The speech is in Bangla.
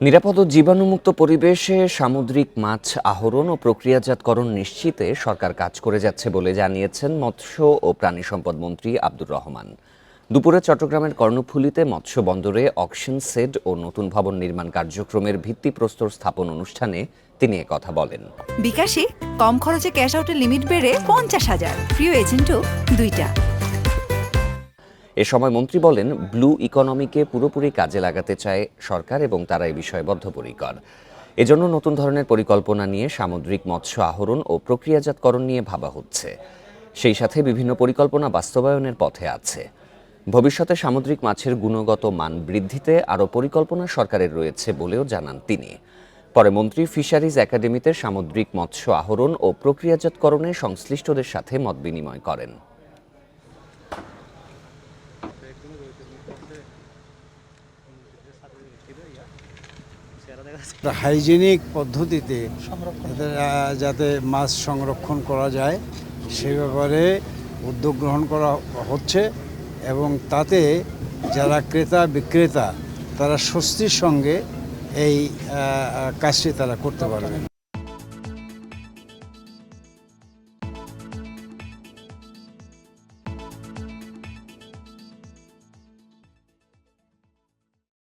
নিরাপদ জীবাণুমুক্ত পরিবেশে সামুদ্রিক মাছ আহরণ ও প্রক্রিয়াজাতকরণ নিশ্চিতে সরকার কাজ করে যাচ্ছে বলে জানিয়েছেন মৎস্য ও প্রাণী সম্পদ মন্ত্রী আব্দুর রহমান। দুপুরে চট্টগ্রামের কর্ণফুলীতে মৎস্য বন্দরে অকশন সেড ও নতুন ভবন নির্মাণ কার্যক্রমের ভিত্তিপ্রস্তর স্থাপন অনুষ্ঠানে তিনি কথা বলেন। বিকাশে কম খরচে ক্যাশ আউটের লিমিট বেড়ে পঞ্চাশ হাজার। প্রিয় এজেন্টও দুইটা। এ সময় মন্ত্রী বলেন ব্লু ইকোনমিকে পুরোপুরি কাজে লাগাতে চায় সরকার এবং তারা এ বিষয়ে বদ্ধপরিকর। এজন্য নতুন ধরনের পরিকল্পনা নিয়ে সামুদ্রিক মৎস্য আহরণ ও প্রক্রিয়াজাতকরণ নিয়ে ভাবা হচ্ছে। সেই সাথে বিভিন্ন পরিকল্পনা বাস্তবায়নের পথে আছে। ভবিষ্যতে সামুদ্রিক মাছের গুণগত মান বৃদ্ধিতে আরও পরিকল্পনা সরকারের রয়েছে বলেও জানান তিনি। পরে মন্ত্রী ফিশারিজ একাডেমিতে সামুদ্রিক মৎস্য আহরণ ও প্রক্রিয়াজাতকরণে সংশ্লিষ্টদের সাথে মত বিনিময় করেন। হাইজেনিক পদ্ধতিতে যাতে মাছ সংরক্ষণ করা যায় সে ব্যাপারে উদ্যোগ গ্রহণ করা হচ্ছে এবং তাতে যারা ক্রেতা, বিক্রেতা, তারা স্বস্তির সঙ্গে এই কাজটি তারা করতে পারবেন